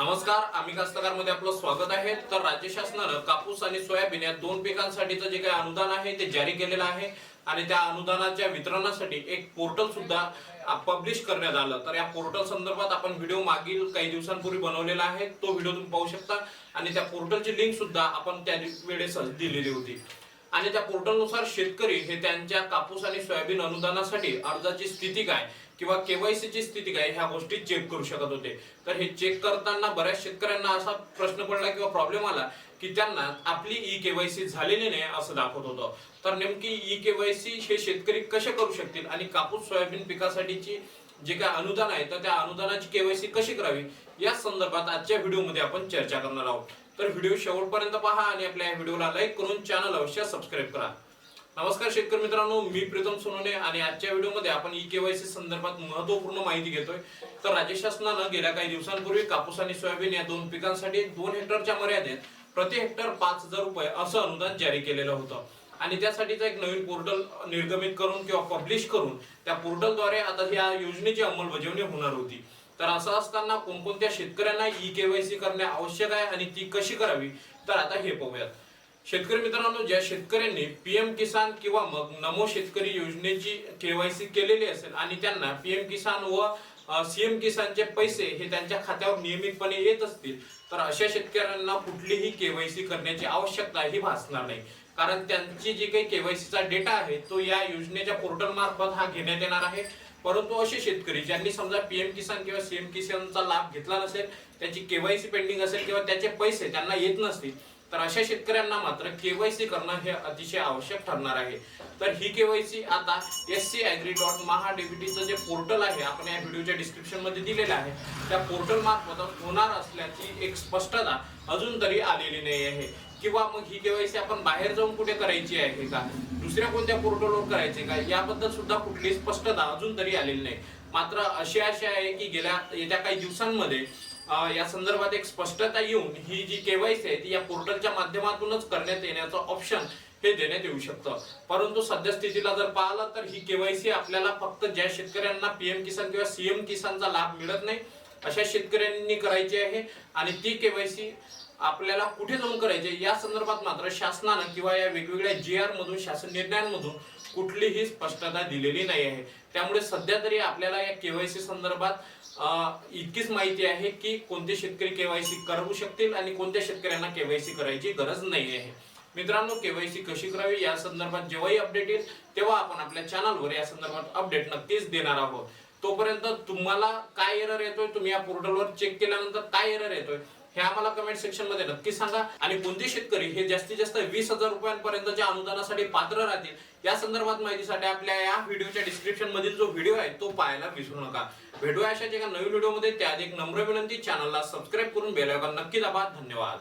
नमस्कार आम्ही कास्तकारमध्ये आपलं स्वागत आहे. तर राज्य शासनानं कापूस आणि सोयाबीन या दोन पिकांसाठीचं जे काही अनुदान आहे ते जारी केलेलं आहे. आणि त्या अनुदानाच्या वितरणासाठी एक पोर्टल सुद्धा पब्लिश करण्यात आलं. तर या पोर्टल संदर्भात आपण व्हिडिओ मागील काही दिवसांपूर्वी बनवलेला आहे. तो व्हिडिओ तुम्ही पाहू शकता. आणि त्या पोर्टलची लिंक सुद्धा आपण त्या वेळेस दिलेली होती. आणि त्या पोर्टलनुसार शेतकरी हे त्यांच्या कापूस आणि सोयाबीन अनुदानासाठी अर्जाची स्थिती काय? किंवा केवायसी ची स्थिती काय ह्या गोष्टी चेक करू शकत होते. तर हे चेक करताना बऱ्याच शेतकऱ्यांना असा प्रश्न पडला किंवा प्रॉब्लेम आला की त्यांना आपली ई केवायसी झालेली नाही असं दाखवत होतं. तर नेमकी ई केवायसी हे शेतकरी कसे करू शकतील आणि कापूस सोयाबीन पिकासाठीची जे काय अनुदान आहे तर त्या अनुदानाची केवायसी कशी करावी? या संदर्भात आजच्या व्हिडिओमध्ये आपण चर्चा करणार आहोत. तर व्हिडिओ शेवटपर्यंत पहा आणि आपल्या या व्हिडिओला लाईक करून चॅनल अवश्य सबस्क्राईब करा. नमस्कार शेतकरी मित्रांनो मी प्रीतम सोनोने आणि आजच्या व्हिडिओमध्ये आपण ई केवायसी संदर्भात महत्त्वपूर्ण माहिती घेतोय. तर राज्य शासनानं गेल्या काही दिवसांपूर्वी कापूस आणि सोयाबीन या दोन पिकांसाठी दोन हेक्टरच्या मर्यादेत प्रति हेक्टर पाच हजार रुपये असं अनुदान जारी केलेलं होतं. आणि त्यासाठीचा एक नवीन पोर्टल निर्गमित करून किंवा पब्लिश करून त्या पोर्टलद्वारे आता या योजनेची अंमलबजावणी होणार होती. तर असं असताना कोणकोणत्या शेतकऱ्यांना ई केवायसी करणे आवश्यक आहे आणि ती कशी करावी? तर आता हे पाहूयात. शेतकरी मित्रांनो ज्या शेतकऱ्यांनी पीएम किसान किंवा मग नमो शेतकरी योजनेची केवायसी केलेली असेल आणि त्यांना पीएम किसान व सीएम किसानचे पैसे हे त्यांच्या खात्यावर नियमितपणे येत असतील तर अशा शेतकऱ्यांना कुठलीही केवायसी करण्याची आवश्यकता ही भासणार नाही. कारण त्यांची जी काही केवायसीचा डेटा आहे तो या योजनेच्या पोर्टल मार्फत हा घेण्यात येणार आहे. परंतु असे शेतकरी ज्यांनी समजा पीएम किसान किंवा सीएम किसानचा लाभ घेतला नसेल त्याची केवायसी पेंडिंग असेल किंवा त्याचे पैसे त्यांना येत नसतील तर अशा शेतकऱ्यांना मात्र केवायसी करणं हे अतिशय आवश्यक ठरणार आहे. तर ही केवायसी आता S C agri dot Maha डीबीटीचं जे पोर्टल आहे आपण या व्हिडिओच्या डिस्क्रिप्शनमध्ये दिलेलं आहे. त्या पोर्टल मार्फत होणार असल्याची एक स्पष्टता अजून तरी आलेली नाही आहे. किंवा मग ही केवायसी आपण बाहेर जाऊन कुठे करायची आहे का? दुसऱ्या कोणत्या पोर्टलवर करायची का? याबद्दल सुद्धा कुठली स्पष्टता अजून तरी आलेली नाही. मात्र अशी आशा आहे की गेल्या येत्या काही दिवसांमध्ये या संदर्भात एक स्पष्टता येऊन ही जी केवायसी आहे ती या पोर्टलच्या माध्यमातूनच करण्यात येण्याचं ऑप्शन हे देण्यात येऊ शकतं. परंतु सध्या स्थितीला जर पाहिलं तर ही केवायसी आपल्याला फक्त ज्या शेतकऱ्यांना पीएम किसान किंवा सीएम किसानचा लाभ मिळत नाही अशा शेतकऱ्यांनी करायची आहे आणि ती केवायसी आपल्याला कुठे जाऊन करायचे या संदर्भात मात्र शासनानं किंवा या वेगवेगळ्या जी आर मधून शासन निर्णयांमधून कुठलीही स्पष्टता दिलेली नाही आहे. त्यामुळे सध्या तरी आपल्याला या केवायसी संदर्भात इतकीच माहिती आहे की कोणते शेतकरी केवायसी करू शकतील आणि कोणत्या शेतकऱ्यांना केवायसी करायची गरज नाही आहे. मित्रांनो केवायसी कशी करावी या संदर्भात जेव्हाही अपडेट येईल तेव्हा आपण आपल्या चॅनलवर या संदर्भात अपडेट नक्कीच देणार आहोत. तोपर्यंत तुम्हाला काय एरर येतोय तुम्ही या पोर्टलवर चेक केल्यानंतर काय एरर येतोय हे आम्हाला कमेंट सेक्शनमध्ये नक्की सांगा. आणि कोणते शेतकरी हे जास्तीत जास्त वीस हजार रुपयांपर्यंतच्या अनुदानासाठी पात्र राहतील या संदर्भात माहितीसाठी आपल्या या व्हिडिओच्या डिस्क्रिप्शन मधील जो व्हिडिओ आहे तो पाहायला विसरू नका. भेटूया अशाच एका नवीन व्हिडिओमध्ये. त्याआधी एक नम्र विनंती चॅनलला सबस्क्राईब करून बेल आयकॉन नक्की दाबा. धन्यवाद.